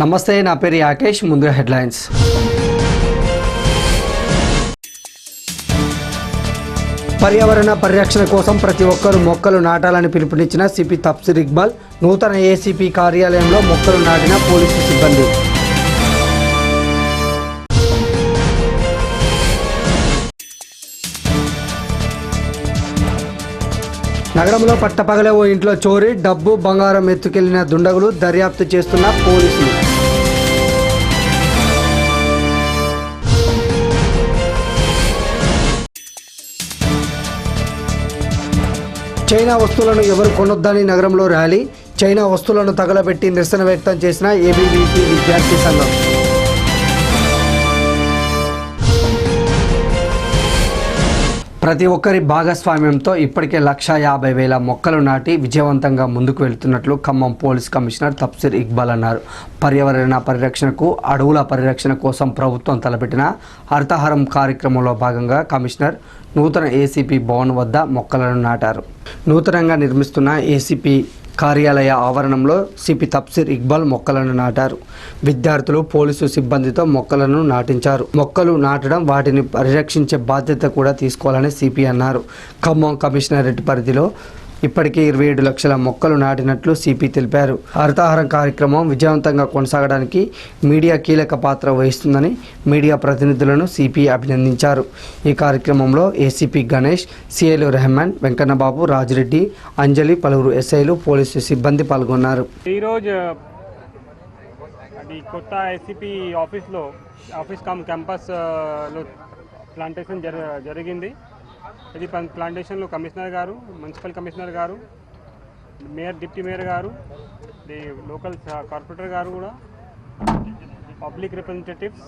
నమస్తే నా పేరు యాకేష్ ముందుగా హెడ్లైన్స్. పర్యావరణ పరిరక్షణ కోసం ప్రతి ఒక్కరూ మొక్కలు నాటాలని పిలుపునిచ్చిన సిపి తప్సిర్ ఇక్బాల్ నూతన ఏసీపీ కార్యాలయంలో మొక్కలు నాటిన పోలీసు సిబ్బంది. నగరంలో పట్టపగలే ఓ ఇంట్లో చోరీ డబ్బు బంగారం ఎత్తుకెళ్ళిన దుండగులు దర్యాప్తు చేస్తున్న పోలీసులు. చైనా వస్తువులను ఎవరు కొనొద్దని నగరంలో ర్యాలీ చైనా వస్తువులను తగలబెట్టి నిరసన వ్యక్తం చేసిన ఏబీవీపీ విద్యార్థి సంఘం. ప్రతి ఒక్కరి భాగస్వామ్యంతో ఇప్పటికే లక్ష యాభై వేల మొక్కలు నాటి విజయవంతంగా ముందుకు వెళ్తున్నట్లు ఖమ్మం పోలీస్ కమిషనర్ తప్సిర్ ఇక్బాల్ అన్నారు. పర్యావరణ పరిరక్షణకు అడవుల పరిరక్షణ కోసం ప్రభుత్వం తలపెట్టిన హరితహారం కార్యక్రమంలో భాగంగా కమిషనర్ నూతన ఏసీపీ భవన్ వద్ద మొక్కలను నాటారు. నూతనంగా నిర్మిస్తున్న ఏసీపీ కార్యాలయ ఆవరణంలో సిపి తప్సిర్ ఇక్బాల్ మొక్కలను నాటారు. విద్యార్థులు పోలీసు సిబ్బందితో మొక్కలను నాటించారు. మొక్కలు నాటడం వాటిని పరిరక్షించే బాధ్యత కూడా తీసుకోవాలని సిపి అన్నారు. ఖమ్మం కమిషనరేట్ పరిధిలో ఇప్పటికే ఇరవై ఏడు లక్షల మొక్కలు నాటినట్లు సిపి తెలిపారు. హరితహారం కార్యక్రమం విజయవంతంగా కొనసాగడానికి మీడియా కీలక పాత్ర వహిస్తుందని మీడియా ప్రతినిధులను సిపి అభినందించారు. ఈ కార్యక్రమంలో ఏసీపీ గణేష్ సిఐలు రెహమాన్ వెంకన్నబాబు రాజిరెడ్డి అంజలి పలువురు ఎస్ఐలు పోలీసు సిబ్బంది పాల్గొన్నారు. ఈరోజు అది కొత్త ఎస్సిపి ఆఫీస్లో ఆఫీస్ కమ్ క్యాంపస్ ప్లాంటేషన్ జరి జరిగింది. ఇది ప్లాంటేషన్లో కమిషనర్ గారు మున్సిపల్ కమిషనర్ గారు మేయర్ డిప్యూటీ మేయర్ గారు ది లోకల్ కార్పొరేటర్ గారు కూడా పబ్లిక్ రిప్రజెంటేటివ్స్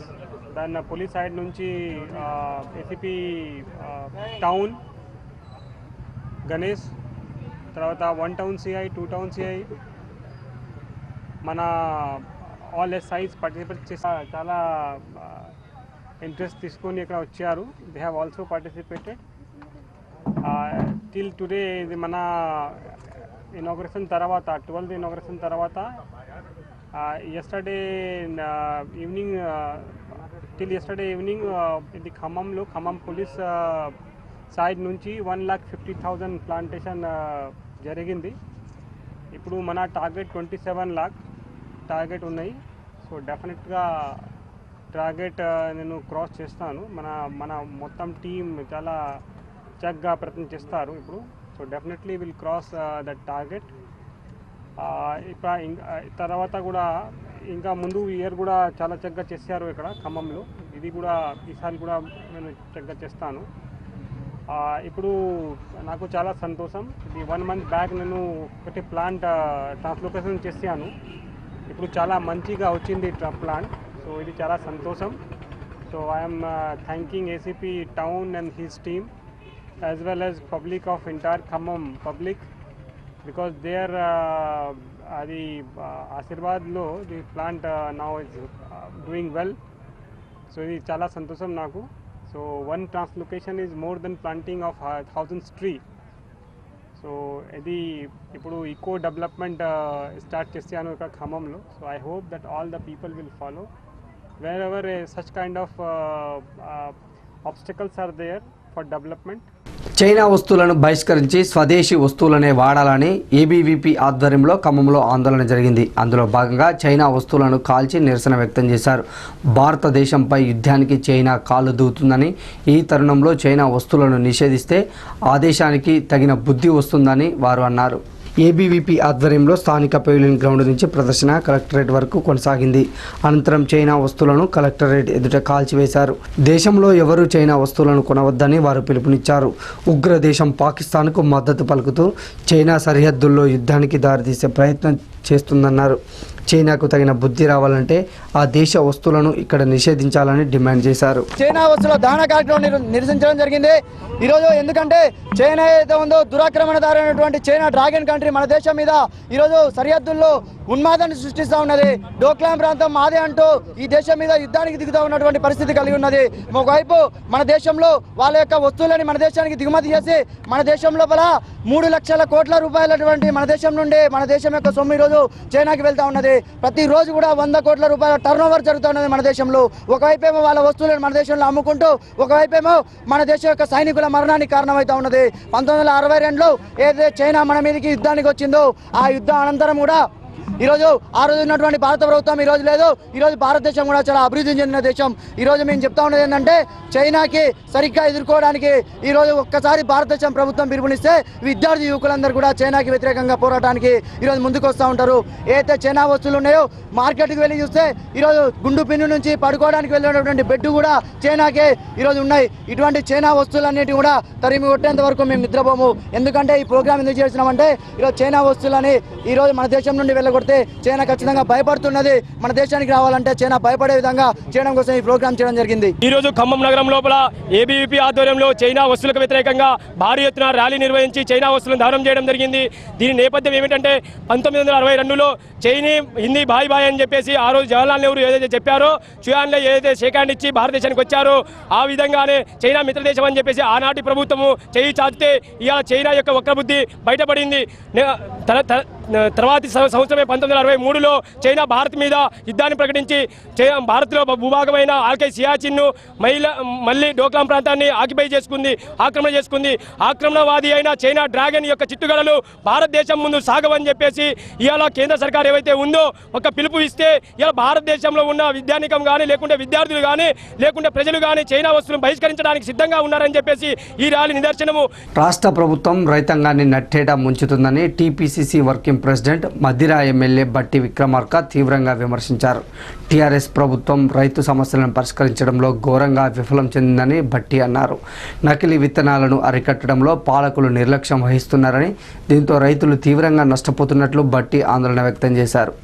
దాని పోలీస్ సైడ్ నుంచి ఏసీపీ టౌన్ గణేష్ తర్వాత one town CI two town CI మన ఆల్ ఎస్ఐస్ పార్టిసిపేట్ చేసి చాలా ఇంట్రెస్ట్ తీసుకొని ఇక్కడ వచ్చారు. They have also participated till today ఇది మన ఇనాగ్రేషన్ తర్వాత ట్వెల్త్ ఇనాగ్రేషన్ తర్వాత yesterday evening till yesterday evening ఇది ఖమ్మంలో ఖమ్మం పోలీస్ సైడ్ నుంచి one lakh fifty thousand plantation జరిగింది. ఇప్పుడు మన target twenty seven lakh target ఉన్నాయి సో డెఫినెట్గా టార్గెట్ నేను క్రాస్ చేస్తాను. మన మన మొత్తం టీం చాలా చక్కగా ప్రయత్నం చేస్తారు ఇప్పుడు so definitely will cross that target ఇప్పుడు ఇంకా తర్వాత కూడా ఇంకా ముందు ఇయర్ కూడా చాలా చక్కగా చేశారు ఇక్కడ ఖమ్మంలో. ఇది కూడా ఈసారి కూడా నేను చక్కగా చేస్తాను. Uh, ఇప్పుడు నాకు చాలా సంతోషం. ఇది వన్ మంత్ బ్యాక్ నేను ఒకటి ప్లాంట్ ట్రాన్స్లోకేషన్ uh, చేశాను. ఇప్పుడు చాలా మంచిగా వచ్చింది ప్లాంట్ సో ఇది చాలా సంతోషం. So I'm thanking ACP town and his team as well as public of entire Khammam public because they uh, అది uh, ఆశీర్వాద్లో the plant now is doing well so ఇది చాలా సంతోషం నాకు. So one translocation is more than planting of thousands tree so ఇది ఇప్పుడు eco development start చేశాను ఇక్కడ ఖమ్మంలో so I hope that all the people will follow wherever such kind of obstacles are there for development China వస్తువులను బహిష్కరించి స్వదేశీ వస్తువులనే వాడాలని ABVP ఆధ్వర్యంలో ఖమ్మంలో ఆందోళన జరిగింది. అందులో భాగంగా చైనా వస్తువులను కాల్చి నిరసన వ్యక్తం చేశారు. భారతదేశంపై యుద్ధానికి చైనా కాలు దూతుందని ఈ తరుణంలో చైనా వస్తువులను నిషేధిస్తే ఆ దేశానికి తగిన బుద్ధి వస్తుందని వారు అన్నారు. ఏబీవీపీ ఆధ్వర్యంలో స్థానిక పెవిలియన్ గ్రౌండ్ నుంచి ప్రదర్శన కలెక్టరేట్ వరకు కొనసాగింది. అనంతరం చైనా వస్తువులను కలెక్టరేట్ ఎదుట కాల్చివేశారు. దేశంలో ఎవరు చైనా వస్తువులను కొనవద్దని వారు పిలుపునిచ్చారు. ఉగ్ర దేశం పాకిస్తాన్కు మద్దతు పలుకుతూ చైనా సరిహద్దుల్లో యుద్ధానికి దారితీసే ప్రయత్నం చేస్తుందన్నారు. చైనాకు తగిన బుద్ధి రావాలంటే ఆ దేశ వస్తువులను ఇక్కడ నిషేధించాలని డిమాండ్ చేశారు. చైనా వస్తువుల దహన కార్యక్రమం నిరసించడం జరిగింది. ఈరోజు ఎందుకంటే చైనా ఏదైతే ఉందో దురాక్రమణదారైనటువంటి చైనా డ్రాగన్ కంట్రీ మన దేశం మీద ఈరోజు సరిహద్దుల్లో ఉన్మాదాన్ని సృష్టిస్తూ ఉన్నది. డోక్లాం ప్రాంతం మాదే అంటూ ఈ దేశం మీద యుద్ధానికి దిగుతూ ఉన్నటువంటి పరిస్థితి కలిగి ఉన్నది. ఒకవైపు మన దేశంలో వాళ్ళ యొక్క వస్తువులని మన దేశానికి దిగుమతి చేసి మన దేశం లోపల మూడు లక్షల కోట్ల రూపాయలటువంటి మన దేశం నుండి మన దేశం యొక్క సొమ్ము ఈరోజు చైనాకి వెళ్తా ఉన్నది. ప్రతిరోజు కూడా వంద కోట్ల రూపాయల టర్న్ ఓవర్ జరుగుతున్నది మన దేశంలో. ఒకవైపేమో వాళ్ళ వస్తువులను మన దేశంలో అమ్ముకుంటూ ఒకవైపేమో మన దేశం యొక్క సైనికుల మరణానికి కారణమవుతా ఉన్నది. పంతొమ్మిది వందల అరవై రెండులో ఏదైతే చైనా మన మీదకి యుద్ధానికి వచ్చిందో ఆ యుద్ధం అనంతరం కూడా ఈరోజు ఆ రోజు ఉన్నటువంటి భారత ప్రభుత్వం ఈ రోజు లేదు. ఈ రోజు భారతదేశం కూడా చాలా అభివృద్ధి చెందిన దేశం. ఈ రోజు మేము చెప్తా ఉన్నది ఏంటంటే చైనాకి సరిగ్గా ఎదుర్కోవడానికి ఈ రోజు ఒక్కసారి భారతదేశం ప్రభుత్వం పిలుపునిస్తే విద్యార్థి యువకులందరూ కూడా చైనాకి వ్యతిరేకంగా పోరాటానికి ఈరోజు ముందుకు వస్తూ ఉంటారు. ఏదైతే చైనా వస్తువులు ఉన్నాయో మార్కెట్కి వెళ్ళి చూస్తే ఈరోజు గుండు పిన్ను నుంచి పడుకోవడానికి వెళ్ళినటువంటి బెడ్ కూడా చైనాకే ఈరోజు ఉన్నాయి. ఇటువంటి చైనా వస్తువులన్నిటి కూడా తరిమి కొట్టేంత వరకు మేము నిద్రపోము. ఎందుకంటే ఈ ప్రోగ్రామ్ ఎందుకు చేసినామంటే ఈరోజు చైనా వస్తువులని ఈరోజు మన దేశం నుండి అయితే చైనా ఖచ్చితంగా భయపడుతున్నది. మన దేశానికి రావాలంటే చైనా భయపడే విధంగా చేయడం కోసం ఈ ప్రోగ్రామ్ చేయడం జరిగింది. ఈ రోజు ఖమ్మం నగరం లోపల ఏబీవీపీ ఆధ్వర్యంలో చైనా వస్తువులకు వ్యతిరేకంగా భారీ ఎత్తున ర్యాలీ నిర్వహించి చైనా వస్తువులను దానం చేయడం జరిగింది. దీని నేపథ్యం ఏమిటంటే పంతొమ్మిది వందల అరవై రెండులో చైనీ హిందీ బాయ్ బాయ్ అని చెప్పేసి ఆ రోజు జవహర్లాల్ నెహ్రూ ఏదైతే చెప్పారో చుయాన్లో ఏదైతే షేక్ హ్యాండ్ ఇచ్చి భారతదేశానికి వచ్చారో ఆ విధంగానే చైనా మిత్రదేశం అని చెప్పేసి ఆనాటి ప్రభుత్వము చేయి చాచితే ఇవాళ చైనా యొక్క వక్రబుద్ధి బయటపడింది. తర- తర- తర్వాతి సంవత్సరమే పంతొమ్మిది వందల అరవై మూడులో చైనా భారత్ మీద యుద్ధాన్ని ప్రకటించి భారత్లో భూభాగమైన ఆల్కై సియాచిన్ను మహిళ మళ్ళీ డోక్లాం ప్రాంతాన్ని ఆక్యుపై చేసుకుంది ఆక్రమణ చేసుకుంది. ఆక్రమణవాది అయిన చైనా డ్రాగన్ యొక్క చిట్టుగడలు భారతదేశం ముందు సాగవని చెప్పేసి ఇవాళ కేంద్ర సర్కార్ ఏవైతే ఉందో ఒక పిలుపు ఇస్తే ఇలా భారతదేశంలో ఉన్న విద్యానికం కానీ లేకుంటే విద్యార్థులు కానీ లేకుంటే ప్రజలు కానీ చైనా వస్తువులను బహిష్కరించడానికి సిద్ధంగా ఉన్నారని చెప్పేసి ఈ ర్యాలీ నిదర్శనము. రాష్ట్ర ప్రభుత్వం రైతాంగాన్ని నట్టేట ముంచుతుందని TPCC working president Madhira MLA Bhatti Vikramarka తీవ్రంగా విమర్శించారు. టీఆర్ఎస్ ప్రభుత్వం రైతు సమస్యలను పరిష్కరించడంలో ఘోరంగా విఫలం చెందిందని బట్టి అన్నారు. నకిలీ విత్తనాలను అరికట్టడంలో పాలకులు నిర్లక్ష్యం వహిస్తున్నారని దీంతో రైతులు తీవ్రంగా నష్టపోతున్నట్లు బట్టి ఆందోళన వ్యక్తం చేశారు.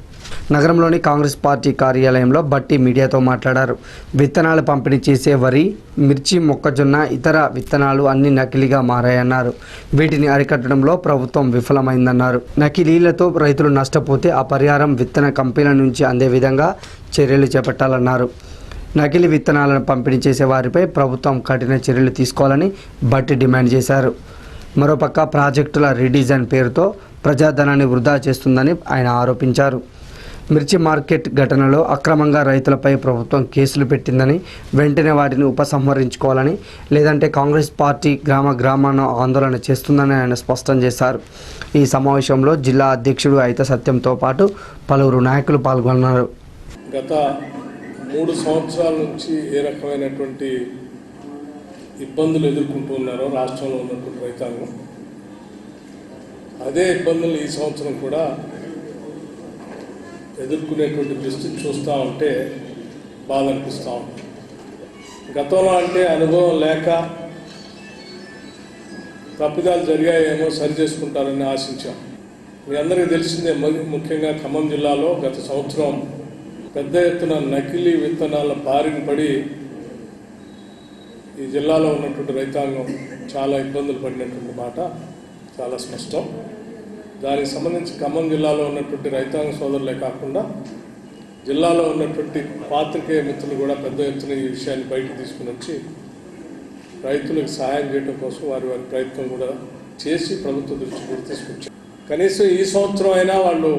నగరంలోని కాంగ్రెస్ పార్టీ కార్యాలయంలో బట్టి మీడియాతో మాట్లాడారు. విత్తనాలు పంపిణీ చేసే వరి మిర్చి మొక్కజొన్న ఇతర విత్తనాలు అన్ని నకిలీగా మారాయన్నారు. వీటిని అరికట్టడంలో ప్రభుత్వం విఫలమైందన్నారు. నకిలీలతో రైతులు నష్టపోతే ఆ పరిహారం విత్తన కంపెనీల నుంచి అందే విధంగా చర్యలు చేపట్టాలన్నారు. నకిలీ విత్తనాలను పంపిణీ చేసే వారిపై ప్రభుత్వం కఠిన చర్యలు తీసుకోవాలని బట్టి డిమాండ్ చేశారు. మరోపక్క ప్రాజెక్టుల రీడిజైన్ పేరుతో ప్రజాధనాన్ని వృధా చేస్తుందని ఆయన ఆరోపించారు. మిర్చి మార్కెట్ ఘటనలో అక్రమంగా రైతులపై ప్రభుత్వం కేసులు పెట్టిందని వెంటనే వాటిని ఉపసంహరించుకోవాలని లేదంటే కాంగ్రెస్ పార్టీ గ్రామ గ్రామాన ఆందోళన చేస్తుందని ఆయన స్పష్టం చేశారు. ఈ సమావేశంలో జిల్లా అధ్యక్షుడు అయిత సత్యంతో పాటు పలువురు నాయకులు పాల్గొన్నారు. గత మూడు సంవత్సరాల నుంచి ఏ రకమైనటువంటి ఇబ్బందులు ఎదుర్కొంటున్నారో రాష్ట్రంలో ఉన్నటువంటి రైతాంగం అదే ఇబ్బందులు ఈ సంవత్సరం కూడా ఎదుర్కొనేటువంటి పరిస్థితి చూస్తూ ఉంటే బాధ అనిపిస్తూ ఉంటుంది. గతంలో అంటే అనుభవం లేక తప్పిదాలు జరిగాయేమో సరి చేసుకుంటారని ఆశించాం. మీ అందరికీ తెలిసిందే ముఖ్యంగా ఖమ్మం జిల్లాలో గత సంవత్సరం పెద్ద ఎత్తున నకిలీ విత్తనాల బారిన పడి ఈ జిల్లాలో ఉన్నటువంటి రైతాంగం చాలా ఇబ్బందులు పడినటువంటి మాట చాలా స్పష్టం. దానికి సంబంధించి ఖమ్మం జిల్లాలో ఉన్నటువంటి రైతాంగ సోదరులే కాకుండా జిల్లాలో ఉన్నటువంటి పాత్రికేయ మిత్రులు కూడా పెద్ద ఎత్తున ఈ విషయాన్ని బయటకు తీసుకుని వచ్చి రైతులకు సహాయం చేయడం కోసం వారి వారి ప్రయత్నం కూడా చేసి ప్రభుత్వ దృష్టి కూడా తీసుకొచ్చారు. కనీసం ఈ సంవత్సరం అయినా వాళ్ళు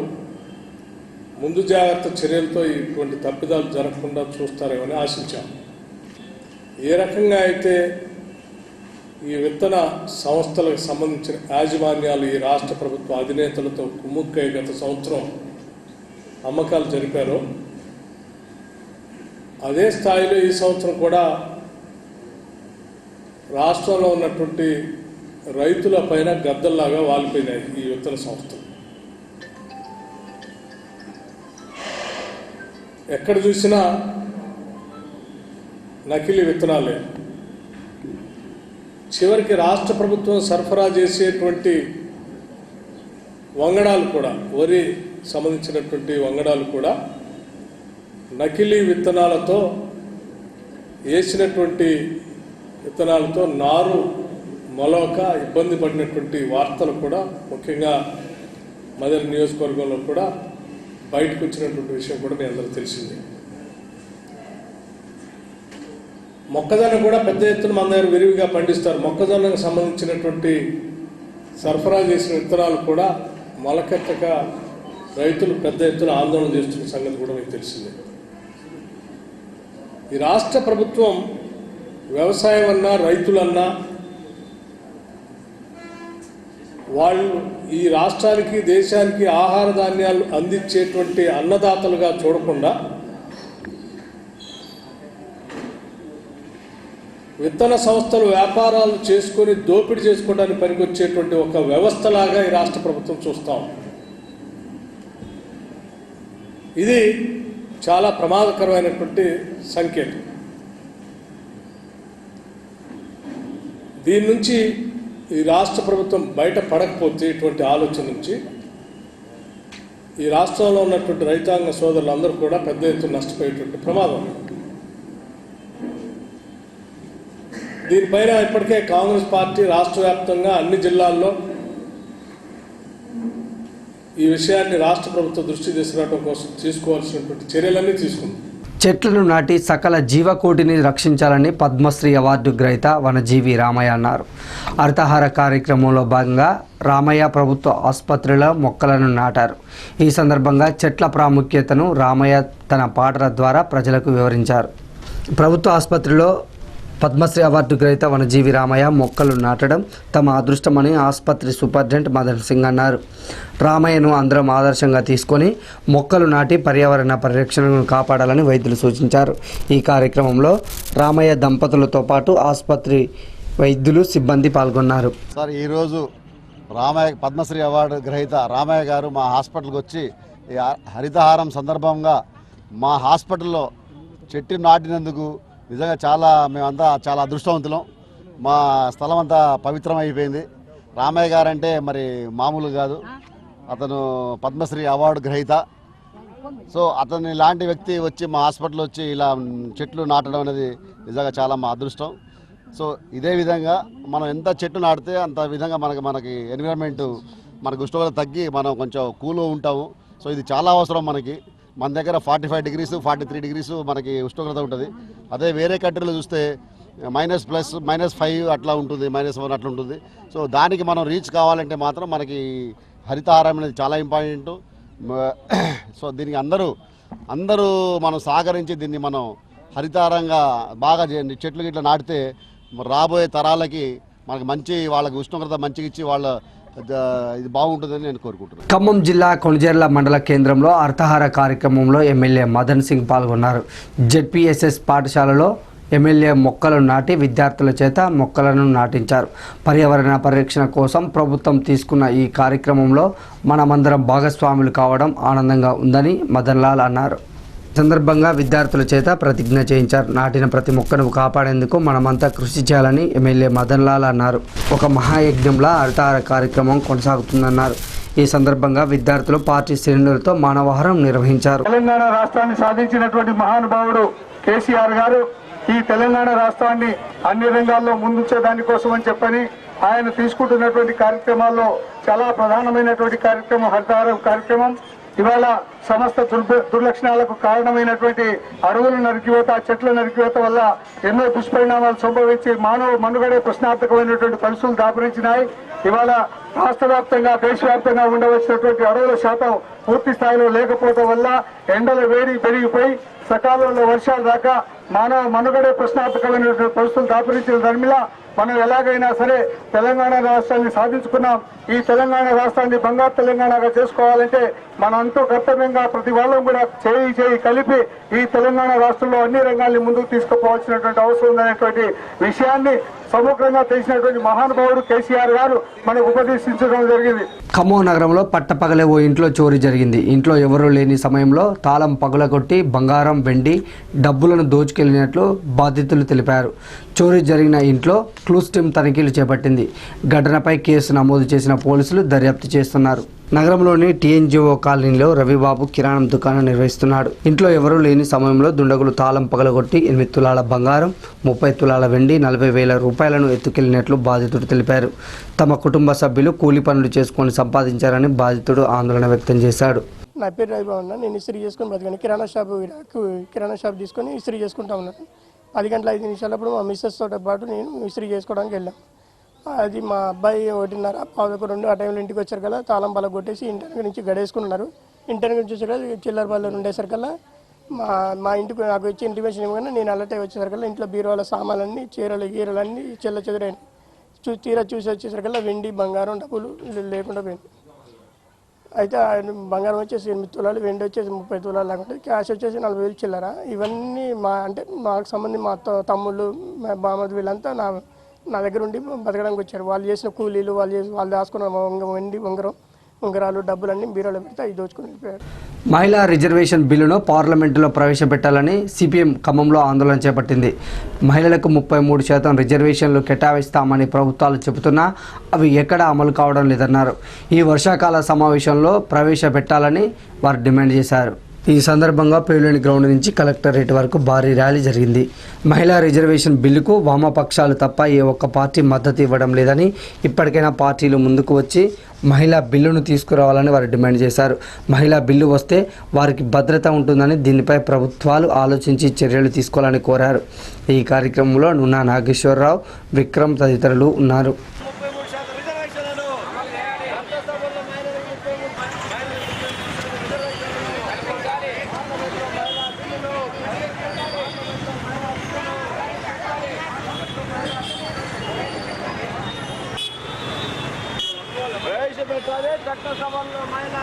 ముందు జాగ్రత్త చర్యలతో ఇటువంటి తప్పిదాలు జరగకుండా చూస్తారేమని ఆశించాం. ఏ రకంగా అయితే ఈ విత్తన సంస్థలకు సంబంధించిన యాజమాన్యాలు ఈ రాష్ట్ర ప్రభుత్వ అధినేతలతో కుమ్ముక్కై గత సంవత్సరం అమ్మకాలు జరిపారు. అదే స్థాయిలో ఈ సంవత్సరం కూడా రాష్ట్రంలో ఉన్నటువంటి రైతుల పైన గద్దల్లాగా వాలిపోయినాయి ఈ విత్తన సంస్థలు. ఎక్కడ చూసినా నకిలీ విత్తనాలే. చివరికి రాష్ట్ర ప్రభుత్వం సరఫరా చేసేటువంటి వంగడాలు కూడా వరి సంబంధించినటువంటి వంగడాలు కూడా నకిలీ విత్తనాలతో వేసినటువంటి విత్తనాలతో నారు మొలక ఇబ్బంది పడినటువంటి వార్తలు కూడా ముఖ్యంగా మదర్ నియోజకవర్గంలో కూడా బయటకు వచ్చినటువంటి విషయం కూడా మీ అందరూ తెలిసిందే. మొక్కజొన్న కూడా పెద్ద ఎత్తున మన దగ్గర విరివిగా పండిస్తారు. మొక్కజొన్నకు సంబంధించినటువంటి సరఫరా చేసిన విత్తనాలు కూడా మొలకెత్తక రైతులు పెద్ద ఎత్తున ఆందోళన చేస్తున్న సంగతి కూడా మీకు తెలిసిందే. ఈ రాష్ట్ర ప్రభుత్వం వ్యవసాయం అన్నా రైతులన్నా వాళ్ళు ఈ రాష్ట్రానికి దేశానికి ఆహార ధాన్యాలు అందించేటువంటి అన్నదాతలుగా చూడకుండా విత్తన సంస్థలు వ్యాపారాలు చేసుకొని దోపిడీ చేసుకోవడానికి పనికొచ్చేటువంటి ఒక వ్యవస్థలాగా ఈ రాష్ట్ర ప్రభుత్వం చూస్తాం ఇది చాలా ప్రమాదకరమైనటువంటి సంకేతం. దీని నుంచి ఈ రాష్ట్ర ప్రభుత్వం బయట పడకపోతే ఇటువంటి ఆలోచన నుంచి ఈ రాష్ట్రంలో ఉన్నటువంటి రైతాంగ సోదరులందరూ కూడా పెద్ద ఎత్తున నష్టపోయేటువంటి ప్రమాదం ఉంది. దీనిపైన ఇప్పటికే కాంగ్రెస్ పార్టీ రాష్ట్ర వ్యాప్తంగా అన్ని జిల్లాల్లో ఈ విషయాన్ని రాష్ట్ర ప్రభుత్వం దృష్టి తీసుకురావడం కోసం తీసుకోవాల్సినటువంటి చర్యలన్నీ తీసుకుంది. చెట్లను నాటి సకల జీవకోటిని రక్షించాలని పద్మశ్రీ అవార్డు గ్రహీత వనజీవి రామయ్య అన్నారు. హరితహార కార్యక్రమంలో భాగంగా రామయ్య ప్రభుత్వ ఆసుపత్రిలో మొక్కలను నాటారు. ఈ సందర్భంగా చెట్ల ప్రాముఖ్యతను రామయ్య తన పాటల ద్వారా ప్రజలకు వివరించారు. ప్రభుత్వ ఆసుపత్రిలో పద్మశ్రీ అవార్డు గ్రహీత వనజీవి రామయ్య మొక్కలు నాటడం తమ అదృష్టమని ఆసుపత్రి సూపరింటెండెంట్ మదన్ సింగ్ అన్నారు. రామయ్యను అందరం ఆదర్శంగా తీసుకొని మొక్కలు నాటి పర్యావరణ పరిరక్షణను కాపాడాలని వైద్యులు సూచించారు. ఈ కార్యక్రమంలో రామయ్య దంపతులతో పాటు ఆసుపత్రి వైద్యులు సిబ్బంది పాల్గొన్నారు. సార్ ఈరోజు రామయ్య పద్మశ్రీ అవార్డు గ్రహీత రామయ్య గారు మా హాస్పిటల్కి వచ్చి హరితహారం సందర్భంగా మా హాస్పిటల్లో చెట్టు నాటినందుకు నిజంగా చాలా మేమంతా చాలా అదృష్టవంతులం. మా స్థలం అంతా పవిత్రం అయిపోయింది రామయ్య గారు అంటే మరి మామూలు కాదు. అతను పద్మశ్రీ అవార్డు గ్రహీత. సో అతని లాంటి వ్యక్తి వచ్చి మా హాస్పిటల్ వచ్చి ఇలా చెట్లు నాటడం అనేది నిజంగా చాలా మా అదృష్టం. సో ఇదే విధంగా మనం ఎంత చెట్లు నాటితే అంత విధంగా మనకి మనకి ఎన్విరాన్మెంట్ మనకు ఉష్ణోగ్రత తగ్గి మనం కొంచెం కూల్గా ఉంటాము. సో ఇది చాలా అవసరం మనకి. మన దగ్గర forty five degrees forty three degrees మనకి ఉష్ణోగ్రత ఉంటుంది. అదే వేరే కంట్రీలో చూస్తే మైనస్ ప్లస్ మైనస్ ఫైవ్ అట్లా ఉంటుంది మైనస్ వన్ అట్లా ఉంటుంది. సో దానికి మనం రీచ్ కావాలంటే మాత్రం మనకి హరితహారం అనేది చాలా ఇంపార్టెంట్ సో దీనికి అందరూ అందరూ మనం సహకరించి దీన్ని మనం హరితారంగా బాగా చేయండి. చెట్లు గిట్ల నాటితే రాబోయే తరాలకి మనకి మంచి వాళ్ళకి ఉష్ణోగ్రత మంచిగా ఇచ్చి వాళ్ళ ఇది బాగుంటుందని నేను కోరుకుంటున్నాను. ఖమ్మం జిల్లా కొణిజర్ల మండల కేంద్రంలో అర్థహార కార్యక్రమంలో ఎమ్మెల్యే మదన్ సింగ్ పాల్గొన్నారు. జెడ్పీఎస్ఎస్ పాఠశాలలో ఎమ్మెల్యే మొక్కలు నాటి విద్యార్థుల చేత మొక్కలను నాటించారు. పర్యావరణ పరిరక్షణ కోసం ప్రభుత్వం తీసుకున్న ఈ కార్యక్రమంలో మనమందరం భాగస్వాములు కావడం ఆనందంగా ఉందని మదన్ లాల్ అన్నారు. సందర్భంగా విద్యార్థుల చేత ప్రతిజ్ఞ చేయించారు. నాటిన ప్రతి మొక్కను కాపాడేందుకు మనమంతా కృషి చేయాలని ఎమ్మెల్యే మదన్ లాల్ అన్నారు. ఒక మహాయజ్ఞంలా హరితహార కార్యక్రమం కొనసాగుతుందన్నారు. ఈ సందర్భంగా విద్యార్థులు పార్టీ శ్రేణులతో మానవహారం నిర్వహించారు. తెలంగాణ రాష్ట్రాన్ని సాధించినటువంటి మహానుభావుడు కేసీఆర్ గారు ఈ తెలంగాణ రాష్ట్రాన్ని అన్ని రంగాల్లో ముందుంచే దానికోసం అని చెప్పని ఆయన తీసుకుంటున్నటువంటి కార్యక్రమాల్లో చాలా ప్రధానమైనటువంటి కార్యక్రమం హరితహారం కార్యక్రమం. ఇవాళ సమస్త దుర్లక్షణాలకు కారణమైనటువంటి అడవులు నరికివేత చెట్ల నరికివేత వల్ల ఎన్నో దుష్పరిణామాలు సంభవించి మానవ మనుగడే ప్రశ్నార్థకమైనటువంటి పరిస్థితులు దాపురించినాయి. ఇవాళ రాష్ట్ర వ్యాప్తంగా దేశవ్యాప్తంగా ఉండవలసినటువంటి అడవుల శాతం పూర్తి స్థాయిలో లేకపోవడం వల్ల ఎండల వేడి పెరిగిపోయి సకాలంలో వర్షాలు రాక మానవ మనుగడే ప్రశ్నార్థకమైనటువంటి పరిస్థితులు దాపురించిన మీద మనం ఎలాగైనా సరే తెలంగాణ రాష్ట్రాన్ని సాధించుకున్నాం. ఈ తెలంగాణ రాష్ట్రాన్ని బంగారు తెలంగాణగా చేసుకోవాలంటే మనం కర్తవ్యంగా ప్రతి వాళ్ళం కూడా చేయి చేయి కలిపి ఈ తెలంగాణ రాష్ట్రంలో అన్ని రంగాల్ని ముందుకు తీసుకుపోవాల్సినటువంటి అవసరం ఉందనేటువంటి విషయాన్ని సమగ్రంగా తెలిసినటువంటి మహానుభావుడు కేసీఆర్ గారు మనకు ఉపదేశించడం జరిగింది. ఖమ్మం నగరంలో పట్టపగలే ఓ ఇంట్లో చోరీ జరిగింది. ఇంట్లో ఎవరూ లేని సమయంలో తాళం పగులగొట్టి బంగారం వెండి డబ్బులను దోచుకెళ్ళినట్లు బాధితులు తెలిపారు. చోరీ జరిగిన ఇంట్లో క్లూస్ టీం తనిఖీలు చేపట్టింది. ఘటనపై కేసు నమోదు చేసిన పోలీసులు దర్యాప్తు చేస్తున్నారు. నగరంలోని టీఎన్జిఓ కాలనీలో రవిబాబు కిరాణం దుకాణం నిర్వహిస్తున్నాడు. ఇంట్లో ఎవరూ లేని సమయంలో దుండగులు తాళం పగలగొట్టి ఎనిమిది తులాల బంగారం ముప్పై తులాల వెండి నలభై వేల రూపాయలను ఎత్తుకెళ్ళినట్లు బాధితుడు తెలిపారు. తమ కుటుంబ సభ్యులు కూలి పనులు చేసుకొని సంపాదించారని బాధితుడు ఆందోళన వ్యక్తం చేశాడు. నా పేరు రవిబాబు అన్న. నేను ఇస్త్రీ చేసుకుని బతికాను కిరాణా షాప్ కిరాణా షాప్ తీసుకొని ఇస్త్రీ చేసుకుంటా ఉన్నాను. పది గంటల ఐదు నిమిషాలప్పుడు మా మిస్సెస్ తోటి పాటు నేను ఇస్త్రీ చేసుకోవడానికి వెళ్ళాను అది మా అబ్బాయి ఒకటిన్నర పావులకు రెండు ఆ టైంలో ఇంటికి వచ్చారు కదా తాళం బల కొట్టేసి ఇంటర్నెట్ నుంచి గడేసుకున్నారు. ఇంటర్ నుంచి చిల్లర పల్లెలు ఉండేసరికల్లా మా మా ఇంటికి నాకు వచ్చి ఇంటిమేషన్ ఇవ్వగానే నేను అలర్ట్ వచ్చేసరికల్లా ఇంట్లో బీరువాల సామాన్లన్నీ చీరలు గీరలు అన్నీ చెల్ల చెదురైన చూ తీరా చూసి వచ్చేసరికల్లా వెండి బంగారం డబ్బులు లేకుండా పోయింది. అయితే ఆయన బంగారం వచ్చేసి ఎనిమిది తులాలు వెండి వచ్చేసి ముప్పై తులాలు లాగా ఉంటుంది. క్యాష్ వచ్చేసి నలభై వేలు చిల్లర. ఇవన్నీ మా అంటే మాకు సంబంధించి మా తమ్ముళ్ళు మా బామ్మది వీళ్ళంతా నా నా దగ్గర ఉండి బతకడానికి వచ్చారు. వాళ్ళు చేసిన కూలీలు వాళ్ళు చేసి వాళ్ళు దాచుకున్న వెండి ఉంగరం ఉంగరాలు డబ్బులన్నీ బీరోలో పెడితే అవి దోచుకుని వెళ్ళిపోయారు. మహిళా రిజర్వేషన్ బిల్లును పార్లమెంటులో ప్రవేశపెట్టాలని సిపిఎం ఖమ్మంలో ఆందోళన చేపట్టింది. మహిళలకు ముప్పై మూడు శాతం రిజర్వేషన్లు కేటాయిస్తామని ప్రభుత్వాలు చెబుతున్నా అవి ఎక్కడ అమలు కావడం లేదన్నారు. ఈ వర్షాకాల సమావేశంలో ప్రవేశపెట్టాలని వారు డిమాండ్ చేశారు. ఈ సందర్భంగా పేలుని గ్రౌండ్ నుంచి కలెక్టరేట్ వరకు భారీ ర్యాలీ జరిగింది. మహిళా రిజర్వేషన్ బిల్లుకు వామపక్షాలు తప్ప ఏ ఒక్క పార్టీ మద్దతు ఇవ్వడం లేదని ఇప్పటికైనా పార్టీలు ముందుకు వచ్చి మహిళా బిల్లును తీసుకురావాలని వారు డిమాండ్ చేశారు. మహిళా బిల్లు వస్తే వారికి భద్రత ఉంటుందని దీనిపై ప్రభుత్వాలు ఆలోచించి చర్యలు తీసుకోవాలని కోరారు. ఈ కార్యక్రమంలో నున్నా నాగేశ్వరరావు విక్రమ్ తదితరులు ఉన్నారు. చేయాలి చట్టసభలో మహిళా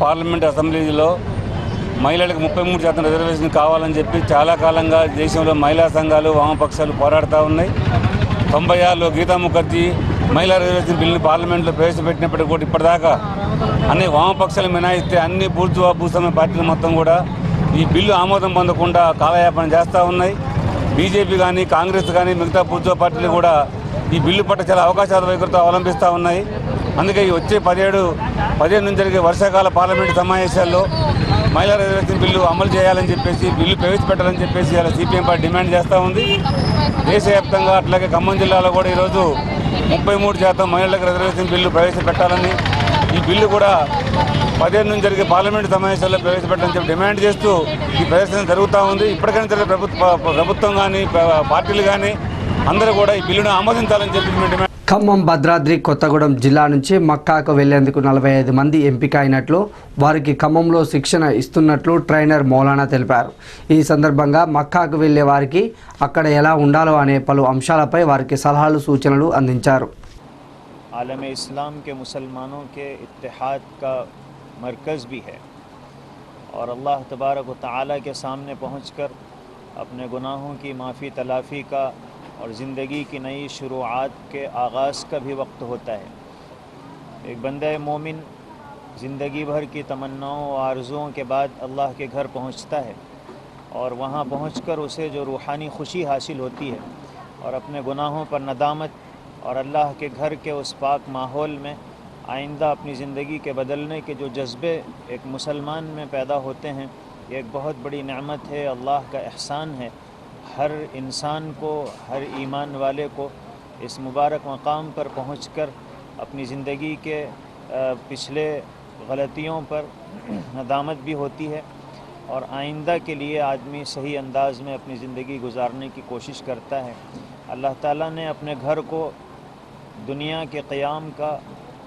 పార్లమెంట్ అసెంబ్లీలో మహిళలకు ముప్పై మూడు శాతం రిజర్వేషన్ కావాలని చెప్పి చాలా కాలంగా దేశంలో మహిళా సంఘాలు వామపక్షాలు పోరాడుతూ ఉన్నాయి. తొంభై ఆరులో గీతా ముఖర్జీ మహిళా రిజర్వేషన్ బిల్లుని పార్లమెంట్లో ప్రవేశపెట్టినప్పటికీ కూడా ఇప్పటిదాకా అన్ని వామపక్షాలు మినాయిస్తే అన్ని బూర్జువా భూస్వామ్య పార్టీలు మొత్తం కూడా ఈ బిల్లు ఆమోదం పొందకుండా కాలయాపన చేస్తూ ఉన్నాయి. బీజేపీ కానీ కాంగ్రెస్ కానీ మిగతా బూర్జువా పార్టీలు కూడా ఈ బిల్లు పట్ల చాలా అవకాశాల వైఖరితో అవలంబిస్తూ ఉన్నాయి. అందుకే ఈ వచ్చే పదిహేడు పదిహేను నుంచి జరిగే వర్షాకాల పార్లమెంటు సమావేశాల్లో మహిళా రిజర్వేషన్ బిల్లు అమలు చేయాలని చెప్పేసి బిల్లు ప్రవేశపెట్టాలని చెప్పేసి ఇలా సిపిఎం పార్టీ డిమాండ్ చేస్తూ ఉంది. దేశవ్యాప్తంగా అట్లాగే ఖమ్మం జిల్లాలో కూడా ఈరోజు ముప్పై మూడు శాతం మహిళలకు రిజర్వేషన్ బిల్లు ప్రవేశపెట్టాలని. ఈ బిల్లు కూడా పదిహేను నుంచి జరిగే పార్లమెంటు సమావేశాల్లో ప్రవేశపెట్టాలని చెప్పి డిమాండ్ చేస్తూ ఈ ప్రదర్శన జరుగుతూ ఉంది. ఇప్పటికైనా జరిగే ప్రభుత్వ ప్రభుత్వం కానీ పార్టీలు కానీ అందరూ కూడా ఈ బిల్లును ఆమోదించాలని చెప్పి మేము డిమాండ్ ఖమ్మం భద్రాద్రి కొత్తగూడెం జిల్లా నుంచి మక్కాకు వెళ్లేందుకు నలభై ఐదు మంది ఎంపిక అయినట్లు వారికి ఖమ్మంలో శిక్షణ ఇస్తున్నట్లు ట్రైనర్ మౌలానా తెలిపారు ఈ సందర్భంగా మక్కాకు వెళ్లే వారికి అక్కడ ఎలా ఉండాలో అనే పలు అంశాలపై వారికి సలహాలు సూచనలు అందించారు आलम इस्लाम के मुसलमानों के इत्तेहाद का मरकज़ भी है और अल्लाह तबारक व ताली के सामने पहुंचकर अपने गुनाहों की माफ़ी तलाफ़ी का اور زندگی کی نئی شروعات کے آغاز کا بھی وقت ہوتا ہے۔ ایک بندہ مومن زندگی بھر کی تمناؤں و آرزوؤں کے بعد اللہ کے گھر پہنچتا ہے اور وہاں پہنچ کر اسے جو روحانی خوشی حاصل ہوتی ہے اور اپنے گناہوں پر ندامت اور اللہ کے گھر کے اس پاک ماحول میں آئندہ اپنی زندگی کے بدلنے کے جو جذبے ایک مسلمان میں پیدا ہوتے ہیں، یہ ایک بہت بڑی نعمت ہے، اللہ کا احسان ہے۔ ہر انسان کو، ہر ایمان والے کو اس مبارک مقام پر پہنچ کر اپنی زندگی کے پچھلے غلطیوں پر ندامت بھی ہوتی ہے اور آئندہ کے لیے آدمی صحیح انداز میں اپنی زندگی گزارنے کی کوشش کرتا ہے۔ اللہ تعالیٰ نے اپنے گھر کو دنیا کے قیام کا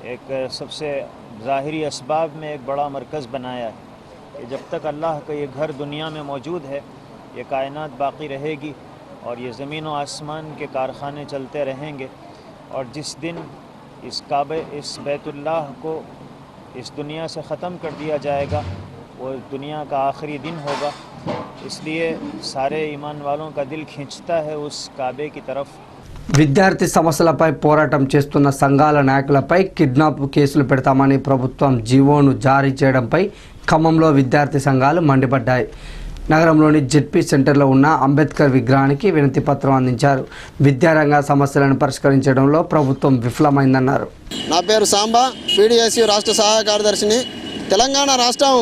ایک سب سے ظاہری اسباب میں ایک بڑا مرکز بنایا ہے کہ جب تک اللہ کا یہ گھر دنیا میں موجود ہے یہ کائنات باقی رہے گی اور یہ زمین و آسمان کے کارخانے چلتے رہیں گے اور جس دن اس کعبے، اس بیت اللہ کو اس دنیا سے ختم کر دیا جائے گا، وہ دنیا کا آخری دن ہوگا۔ اس لیے سارے ایمان والوں کا دل کھینچتا ہے اس کعبے کی طرف۔ విద్యార్థి సమస్యలపై పోరాటం చేస్తున్న సంఘాల నాయకులపై కిడ్నాప్ కేసులు جاری ప్రభుత్వం జీవోను జారీ చేయడంపై ఖమ్మంలో విద్యార్థి సంఘాలు మండిపడ్డాయి. నగరంలోని జెడ్పీ సెంటర్లో ఉన్న అంబేద్కర్ విగ్రహానికి వినతి పత్రం అందించారు. విద్యారంగ సమస్యలను పరిష్కరించడంలో ప్రభుత్వం విఫలమైందన్నారు. నా పేరు సాంబా పీడిఎస్యు రాష్ట్ర సహాయ కార్యదర్శిని. తెలంగాణ రాష్ట్రం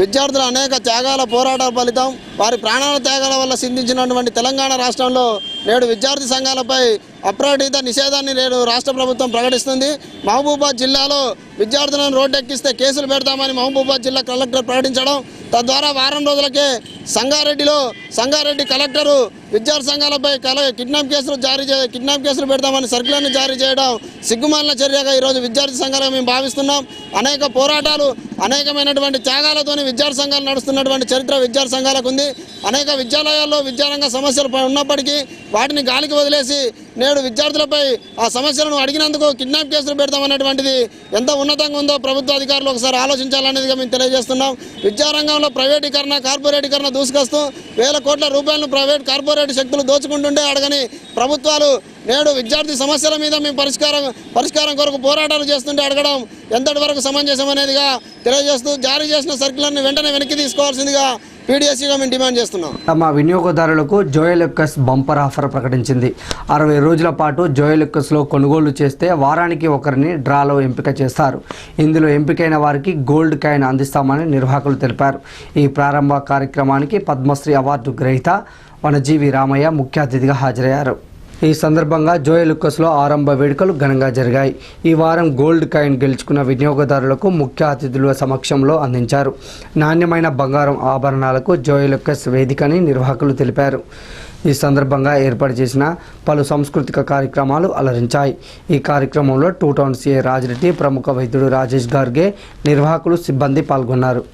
విద్యార్థుల అనేక త్యాగాల పోరాటాల ఫలితం వారి ప్రాణాల త్యాగాల వల్ల సిద్ధించినటువంటి తెలంగాణ రాష్ట్రంలో నేడు విద్యార్థి సంఘాలపై అప్రకటిత నిషేధాన్ని నేడు రాష్ట్ర ప్రభుత్వం ప్రకటిస్తుంది. మహబూబాద్ జిల్లాలో విద్యార్థులను రోడ్డెక్కిస్తే కేసులు పెడతామని మహబూబాద్ జిల్లా కలెక్టర్ ప్రకటించడం. తద్వారా వారం రోజులకే సంగారెడ్డిలో సంగారెడ్డి కలెక్టరు విద్యార్థి సంఘాలపై కల కిడ్నాప్ కేసులు జారీ చే కిడ్నాప్ కేసులు పెడతామని సర్కులర్ను జారీ చేయడం సిగ్గుమాలిన చర్యగా ఈరోజు విద్యార్థి సంఘాలుగా మేము భావిస్తున్నాం. అనేక పోరాటాలు అనేకమైనటువంటి త్యాగాలతోని విద్యార్థి సంఘాలు నడుస్తున్నటువంటి చరిత్ర విద్యార్థి సంఘాలకు ఉంది. అనేక విద్యాలయాల్లో విద్యారంగ సమస్యలు ఉన్నప్పటికీ వాటిని గాలికి వదిలేసి నేడు విద్యార్థులపై ఆ సమస్యలను అడిగినందుకు కిడ్నాప్ కేసులు పెడతామన్నటువంటిది ఎంత ఉన్నతంగా ఉందో ప్రభుత్వ అధికారులు ఒకసారి ఆలోచించాలనేదిగా మేము తెలియజేస్తున్నాం. విద్యారంగంలో ప్రైవేటీకరణ కార్పొరేటీకరణ దూసుకొస్తూ వేల కోట్ల రూపాయలను ప్రైవేట్ కార్పొరేట్ శక్తులు దోచుకుంటుండే అడగని ప్రభుత్వాలు నేడు విద్యార్థి సమస్యల మీద మేము పరిష్కారం పరిష్కారం కొరకు పోరాటాలు చేస్తుంటే అడగడం ఎంతటి వరకు సమంజసం అనేదిగా తెలియజేస్తూ జారీ చేసిన సర్కులర్ని వెంటనే వెనక్కి తీసుకోవాల్సిందిగా పీడిఎస్సీగా మేము డిమాండ్ చేస్తున్నాం. తమ వినియోగదారులకు జోయలెక్కస్ బంపర్ ఆఫర్ ప్రకటించింది. అరవై రోజుల పాటు జోయలుక్కస్లో కొనుగోలు చేస్తే వారానికి ఒకరిని డ్రాలో ఎంపిక చేస్తారు. ఇందులో ఎంపికైన వారికి గోల్డ్ కాయిన్ అందిస్తామని నిర్వాహకులు తెలిపారు. ఈ ప్రారంభ కార్యక్రమానికి పద్మశ్రీ అవార్డు గ్రహీత వనజీవి రామయ్య ముఖ్య అతిథిగా హాజరయ్యారు. ఈ సందర్భంగా జోయలుక్కస్లో ఆరంభ వేడుకలు ఘనంగా జరిగాయి. ఈ వారం గోల్డ్ కాయిన్ గెలుచుకున్న వినియోగదారులకు ముఖ్య అతిథుల సమక్షంలో అందించారు. నాణ్యమైన బంగారం ఆభరణాలకు జోయలుక్కస్ వేదికని నిర్వాహకులు తెలిపారు. ఈ సందర్భంగా ఏర్పాటు చేసిన పలు సాంస్కృతిక కార్యక్రమాలు అలరించాయి. ఈ కార్యక్రమంలో టూ టౌన్ సిఏ రాజిరెడ్డి ప్రముఖ వైద్యుడు రాజేష్ గార్గే నిర్వాహకులు సిబ్బంది పాల్గొన్నారు.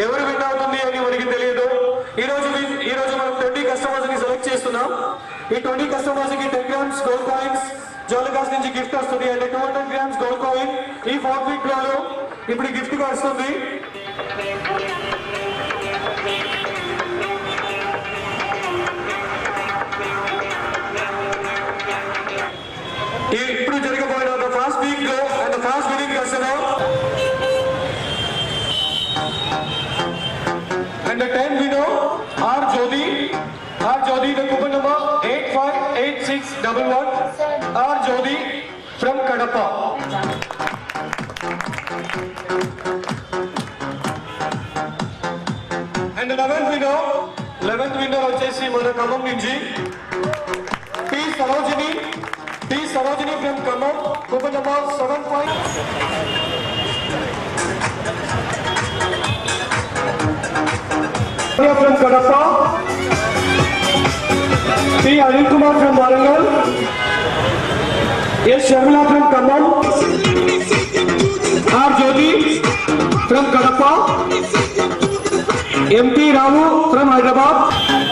ఎవరు విన్ అవుతుంది అని మనకి తెలియదు. ఈ రోజు ఈ రోజు మనం ట్వంటీ కస్టమర్స్ని సెలెక్ట్ చేస్తున్నాం. ఈ ట్వంటీ కస్టమర్స్కి టెన్ గ్రామ్స్ గోల్డ్ కాయిన్స్ జోలకాస్ నుంచి గిఫ్ట్ వస్తుంది. అంటే two hundred grams gold coin ఈ ఫోర్ వీక్లో ఇప్పుడు గిఫ్ట్గా వస్తుంది. the coupon number 858611. Are Jodi from Kadapa. And the 11th winner, 11th winner వచ్చేసి మన ఖమ్మం నుంచి T Sarojini T Sarojini from Khammam coupon number seven five from Kadapa. پی ارل کمار وال شمل کمل آر جوتی فرم کڑپا ایم ٹی راہو تھرم حیدرآباد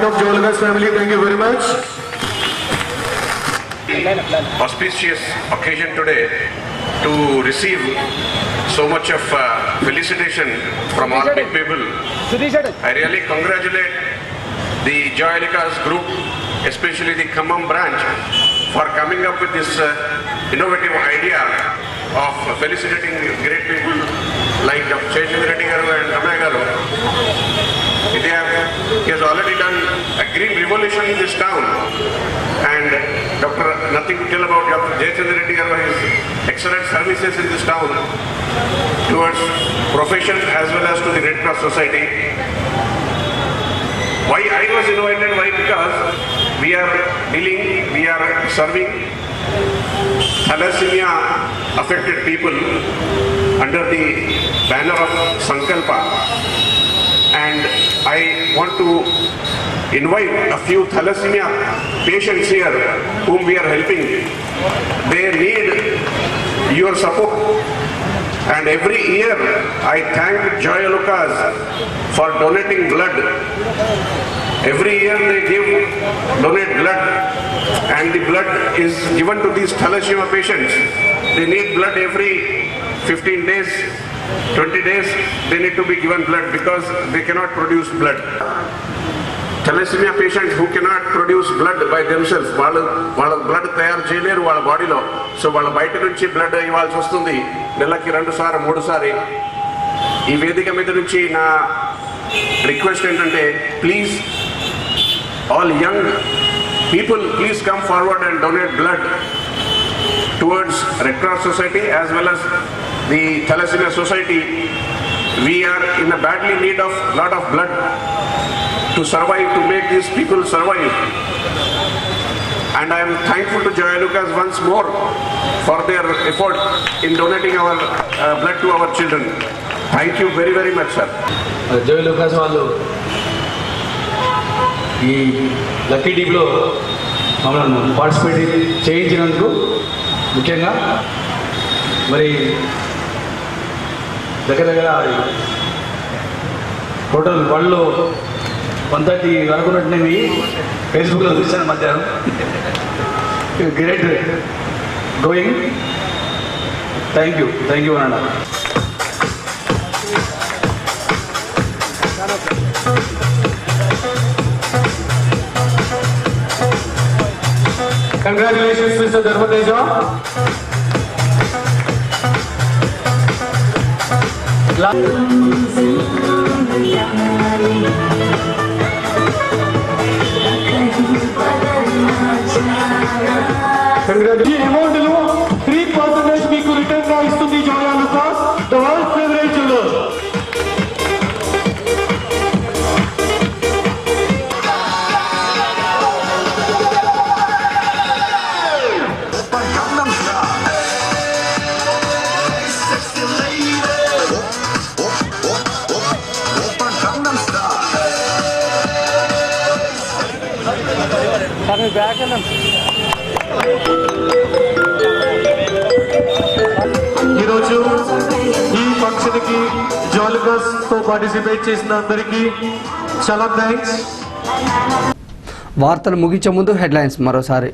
part of Jolagas family. Thank you very much. auspicious occasion today to receive so much of uh, felicitation from all people. I really congratulate the Joyalikas group, especially the Khammam branch, for coming up with this uh, innovative idea of felicitating great people like Chaitan Reddy and Ramaya Garu. He has already done a green revolution in this town. And Dr. Nothing to tell about Dr. Jayachandra Reddy his excellent services in this town towards profession as well as to the Red Cross Society. Why I was invited? Why? Because we are dealing, we are serving thalassemia affected people under the banner of Sankalpa. And I want to invite a few thalassemia patients here whom we are helping. They need your support. And every year I thank Joy Lucas for donating blood. Every year they give, donate blood and the blood is given to these thalassemia patients. They need blood every 15 days, 20 days, they need to be given blood because they cannot produce blood. Thalassemia patients who cannot produce blood by themselves వాళ్ళు వాళ్ళ blood తయారు చేయలేరు వాళ్ళ బాడీలో. So వాళ్ళ బయట నుంచి blood ఇవ్వాల్సి వస్తుంది. నెలకి రెండు సార్ మూడు సారి ఈ వేదిక మీద నుంచి నా రిక్వెస్ట్ ఏంటంటే please all young people please come forward and donate blood towards red cross society as well as the thalassemia society we are in a badly need of lot of blood to survive, to make these people survive. And I am thankful to Joy Lucas once more for their effort in donating our uh, blood to our children. Thank you very very much, sir. Joy Lucas వాళ్ళు ఈ lucky డీప్లో మమ్మల్ని participate చేయించినందుకు ముఖ్యంగా మరి దగ్గర దగ్గర hotel వాళ్ళు one thirty వరకు మీ ఫేస్బుక్లో చూశాను మధ్యాహ్నం great going thank you thank you అన్న Congratulations, Mr. Dharmateja. ఈ ఈరోజు ఈ ఫంక్షన్కి జాలిగస్తో పార్టిసిపేట్ చేసిన అందరికీ చాలా థ్యాంక్స్ వార్తలు ముగించే ముందు హెడ్లైన్స్ మరోసారి.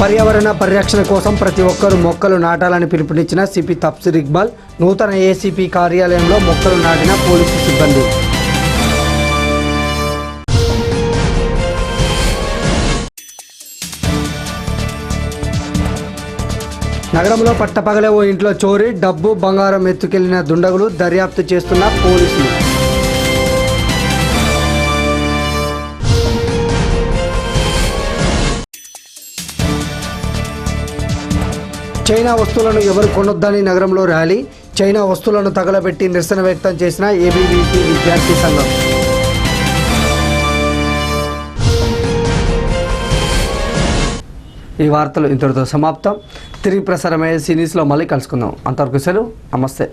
పర్యావరణ పరిరక్షణ కోసం ప్రతి ఒక్కరూ మొక్కలు నాటాలని పిలుపునిచ్చిన సిపి తప్సిర్ ఇక్బాల్ నూతన ఏసీపీ కార్యాలయంలో మొక్కలు నాటిన పోలీసు సిబ్బంది. నగరంలో పట్టపగలే ఓ ఇంట్లో చోరీ డబ్బు బంగారం ఎత్తుకెళ్ళిన దుండగులు దర్యాప్తు చేస్తున్న పోలీసులు. చైనా వస్తువులను ఎవరు కొనొద్దని నగరంలో ర్యాలీ చైనా వస్తువులను తగలబెట్టి నిరసన వ్యక్తం చేసిన ఏబీవీపీ విద్యార్థి సంఘం. ఈ వార్తలు ఇంతటితో సమాప్తం. తిరిగి ప్రసారమయ్యే సిరీస్లో మళ్ళీ కలుసుకుందాం. అంతవరకు సెలవు. నమస్తే.